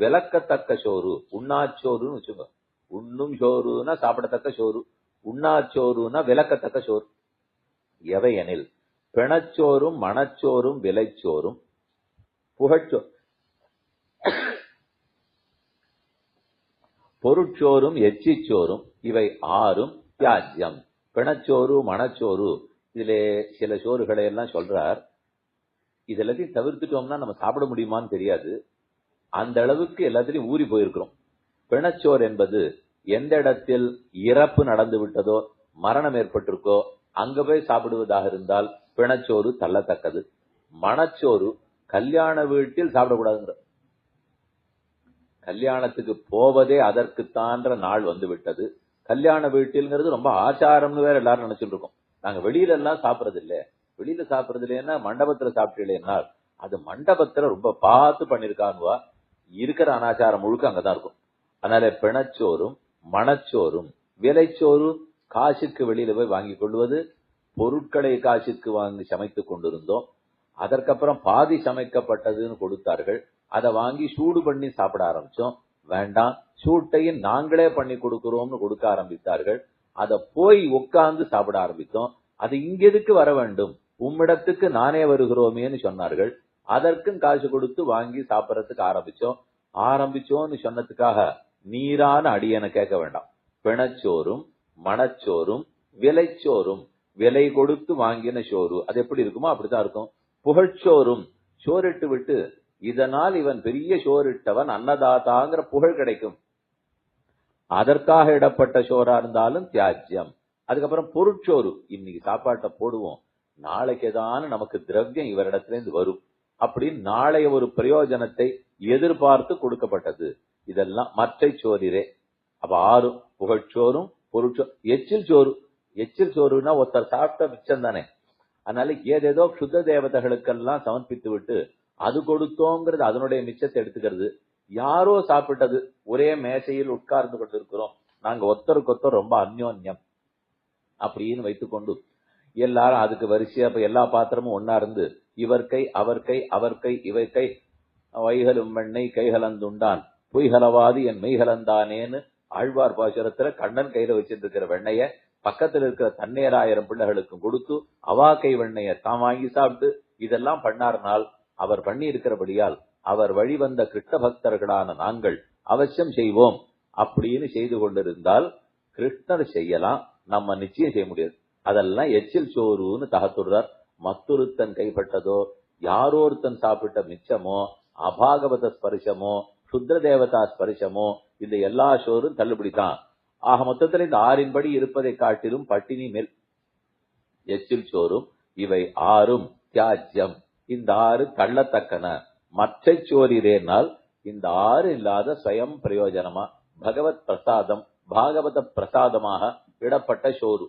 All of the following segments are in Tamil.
விளக்கத்தக்க சோறு உண்ணாச்சோறுன்னு வச்சுக்கோ. உண்ணும் சோறுனா சாப்பிடத்தக்க சோறு உண்ணாச்சோறுனா விளக்கத்தக்க சோறு. எவை எனில் பிணச்சோறும் மணச்சோறும் விலைச்சோறும் புகழ்ச்சோ பொருட்சோறும் எச்சிச்சோறும் இவை ஆறும் தியாஜ்யம். பிணச்சோறு மணச்சோறு இதிலே சில சோறுகளை எல்லாம் சொல்றார். இதெல்லாத்தையும் தவிர்த்துட்டோம்னா நம்ம சாப்பிட முடியுமான்னு தெரியாது. அந்த அளவுக்கு எல்லாத்திலையும் ஊறி போயிருக்கிறோம். பிணச்சோர் என்பது எந்த இடத்தில் இறப்பு நடந்து விட்டதோ மரணம் ஏற்பட்டிருக்கோ அங்க போய் சாப்பிடுவதாக இருந்தால் பிணச்சோறு தள்ளத்தக்கது. மணச்சோறு கல்யாண வீட்டில் சாப்பிடக்கூடாதுங்கிற. கல்யாணத்துக்கு போவதே அதற்குத்தான்ற நாள் வந்து விட்டது. கல்யாண வீட்டில்ங்கிறது ரொம்ப ஆச்சாரம்னு வேற எல்லாரும் நினைச்சிட்டு இருக்கோம் நாங்க வெளியில எல்லாம் சாப்பிடுறது இல்ல வெளியில சாப்பிடறது இல்லைன்னா மண்டபத்துல சாப்பிட்டீங்கன்னா அது மண்டபத்துல ரொம்ப பார்த்து பண்ணிருக்கானுவா. இருக்கிற அனாச்சாரம் முழுக்க அங்கதான் இருக்கும். அதனால பிணச்சோறும் மணச்சோறும் விலைச்சோறு காசுக்கு வெளியில போய் வாங்கி கொள்வது பொருட்களை காசுக்கு வாங்கி சமைத்துக் கொண்டிருந்தோம். அதற்கப்புறம் பாதி சமைக்கப்பட்டதுன்னு கொடுத்தார்கள். அதை வாங்கி சூடு பண்ணி சாப்பிட ஆரம்பிச்சோம். வேண்டாம் சூட்டையும் நாங்களே பண்ணி கொடுக்கிறோம்னு கொடுக்க ஆரம்பித்தார்கள். அதை போய் உட்கார்ந்து சாப்பிட ஆரம்பித்தோம். அது இங்க எதுக்கு வர வேண்டும்? உம்மிடத்துக்கு நானே வருகிறோமேன்னு சொன்னார்கள். அதற்கும் காசு கொடுத்து வாங்கி சாப்பிடறதுக்கு ஆரம்பிச்சோம். ஆரம்பிச்சோம்னு சொன்னதுக்காக நீரான அடியனை கேட்க வேண்டாம். பிணச்சோறும் மணச்சோறும் விலைச்சோறும் விலை கொடுத்து வாங்கின சோறு. அது எப்படி இருக்குமோ அப்படித்தான் இருக்கும். புகழ்ச்சோறும் சோறிட்டு விட்டு இதனால் இவன் பெரிய சோறிட்டவன் அன்னதாதாங்கிற புகழ் கிடைக்கும். அதற்காக இடப்பட்ட சோறா இருந்தாலும் தியாஜ்யம். அதுக்கப்புறம் பொருட்சோறு. இன்னைக்கு சாப்பாட்டை போடுவோம். நாளைக்கு ஏதான நமக்கு திரவியம் இவரிடத்துல இருந்து வரும். அப்படின்னு நாளைய ஒரு பிரயோஜனத்தை எதிர்பார்த்து கொடுக்கப்பட்டது. இதெல்லாம் மற்ற சோரிரே. அப்ப ஆறும் புகழ்ச்சோறும் பொருட்சோ எச்சில் சோறு. எச்சில் சோறுனா ஒருத்தர் சாப்பிட்ட மிச்சம் தானே. அதனால ஏதேதோ சுத்த தேவதைகளுக்கெல்லாம் சமர்ப்பித்து விட்டு அது கொடுத்தோங்கிறது அதனுடைய மிச்சத்தை எடுத்துக்கிறது. யாரோ சாப்பிட்டது ஒரே மேசையில் உட்கார்ந்து கொண்டிருக்கிறோம். நாங்க ஒருத்தருக்கு ஒருத்தர் ரொம்ப அந்யோன்யம். அப்படின்னு வைத்துக்கொண்டு எல்லாரும் அதுக்கு வரிசையா இப்ப எல்லா பாத்திரமும் ஒன்னா இருந்து இவர் கை அவர் கை அவர் கை இவை கை வைகலும் வெண்ணை கைகலந்துண்டான் பொய்கலவாது என் மெய்கலந்தானேன்னு ஆழ்வார் பாசுரத்துல கண்ணன் கையில வச்சிருக்கிற வெண்ணைய பக்கத்துல இருக்கிற தன்னேராயிரம் பிள்ளைகளுக்கும் கொடுத்து அவா கை வெண்ணைய தான் வாங்கி சாப்பிட்டு இதெல்லாம் பண்ணார்னால் அவர் பண்ணி இருக்கிறபடியால் அவர் வழிவந்த கிருஷ்ண பக்தர்களான நாங்கள் அவசியம் செய்வோம் அப்படின்னு செய்து கொண்டிருந்தால் கிருஷ்ணர் செய்யலாம் நம்ம நிச்சயம் செய்ய முடியாது. அதெல்லாம் எச்சில் சோறுன்னு தகத்துடுறார். மத்தொருத்தன் கைப்பட்டதோ யாரோருத்தன் சாப்பிட்ட மிச்சமோ அபாகவத ஸ்பரிசமோ சுத்ர தேவதா ஸ்பரிசமோ இந்த எல்லா சோறும் தள்ளுபடிதான். ஆக மொத்தத்தில் இந்த ஆறின்படி இருப்பதை காட்டிலும் பட்டினி மேல் எச்சில் சோறும் இவை ஆறும் தியாஜ்யம். இந்த ஆறு தள்ளத்தக்கன. மற்ற சோரிரேனால் இந்த ஆறு இல்லாத சுயம் பிரயோஜனமா? பகவத் பிரசாதம் பாகவத பிரசாதமாக இடப்பட்ட சோறு.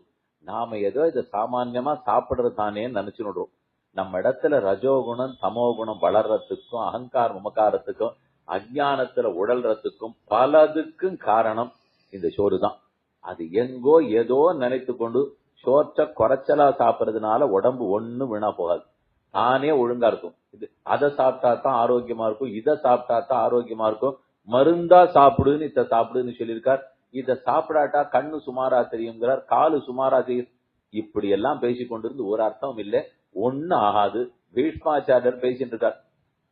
நாம ஏதோ இதை சாமான்யமா சாப்பிடுறது தானே நினைச்சுடுறோம் நம்ம இடத்துல ரஜோகுணம் தமோகுணம் வளர்றதுக்கும் அகங்காரம் மமக்காரத்துக்கும் அஜானத்துல உடல்றதுக்கும் பலதுக்கும் காரணம் இந்த சோறு தான் அது எங்கோ ஏதோ நினைத்து கொண்டு சோற்ற குறைச்சலா சாப்பிடுறதுனால உடம்பு ஒன்னும் வீணா போகாது. தானே ஒழுங்கா இருக்கும். இது அதை சாப்பிட்டா தான் ஆரோக்கியமா இருக்கும் இதை சாப்பிட்டா தான் ஆரோக்கியமா இருக்கும். மருந்தா சாப்பிடுன்னு இத சாப்பிடுன்னு சொல்லியிருக்கார். இத சாப்பிடாட்டா கண்ணு சுமாரா தெரியுங்கிறார் காலு சுமாரா தெரியும். இப்படி எல்லாம் பேசி கொண்டிருந்து ஒரு அர்த்தம் இல்ல. ஒண்ணு ஆகாது. பீஷ்மாச்சாரியர் பேசிட்டு இருக்கார்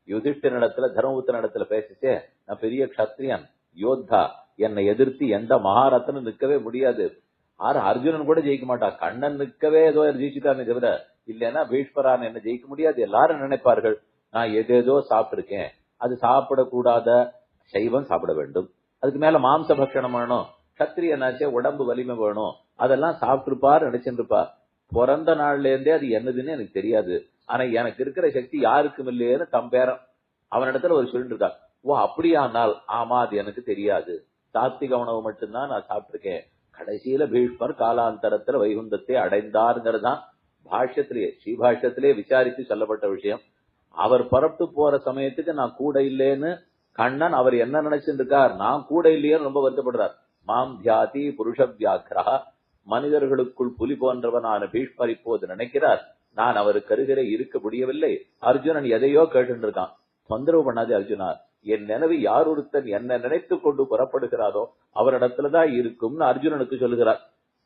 யுதிஷ்ட நடத்துல தர்மபுத்திர இடத்துல பேசிச்சே நான் பெரிய கஷத்திரியன் யோத்தா என்னை எதிர்த்து எந்த மகாரத்தனும் நிக்கவே முடியாது. ஆறு அர்ஜுனன் கூட ஜெயிக்க மாட்டான். கண்ணன் நிக்கவே ஏதோ ஜெயிச்சுட்டானே தவிர இல்லைன்னா பீஷ்மரான் என்ன ஜெயிக்க முடியாது. எல்லாரும் நினைப்பார்கள் நான் எதேதோ சாப்பிட்டிருக்கேன். அது சாப்பிடக்கூடாத சைவம் சாப்பிட வேண்டும். அதுக்கு மேல மாம்ச பக்ஷணம் வேணும் சத்திரியனாச்சே உடம்பு வலிமை வேணும் அதெல்லாம் சாப்பிட்டுருப்பார் நினைச்சிருப்பார் பிறந்த நாள்ல இருந்தே அது என்னதுன்னு எனக்கு தெரியாது. ஆனா எனக்கு இருக்கிற சக்தி யாருக்கும் இல்லையேன்னு தம் பேரன் அவனிடத்துல ஒரு சொல்லிட்டு இருக்கான் ஓ அப்படியானால் ஆமா அது எனக்கு தெரியாது. சாத்திக உணவு மட்டும்தான் நான் சாப்பிட்டிருக்கேன். கடைசியில பீஷ்மர் காலாந்தரத்துல வைகுந்தத்தை அடைந்தாருங்கிறதுதான் பாஷ்யத்திலேயே ஸ்ரீபாஷ்யத்திலேயே விசாரித்து சொல்லப்பட்ட விஷயம். அவர் புறப்பட்டு போற சமயத்துக்கு நான் கூட இல்லேன்னு கண்ணன் அவர் என்ன நினைச்சிட்டு இருக்கார் நான் கூட இல்லையே ரொம்ப வருத்தப்படுறார். மாம் தியாதி புருஷ வியாக்கிரா மனிதர்களுக்குள் புலி போன்றவனான பீஷ்மர் இப்போது நினைக்கிறார் நான் அவருக்கு அருகிலே இருக்க முடியவில்லை. அர்ஜுனன் எதையோ கேட்டு இருக்கான் தொந்தரவு பண்ணாதே அர்ஜுனா என் நினைவு யார் ஒருத்தன் என்ன நினைத்து கொண்டு புறப்படுகிறாரோ அவரிடத்துலதான் இருக்கும்னு அர்ஜுனனுக்கு சொல்லுகிறார்.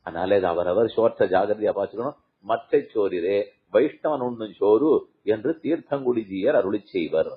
அதனால இது அவரவர் சோற்ற ஜாகிரதையா பாத்துக்கணும் மற்ற சோரிரே வைஷ்ணவன் உண்ணும் சோறு என்று தீர்த்தங்குடிஜியர் அருளி செய்வர்.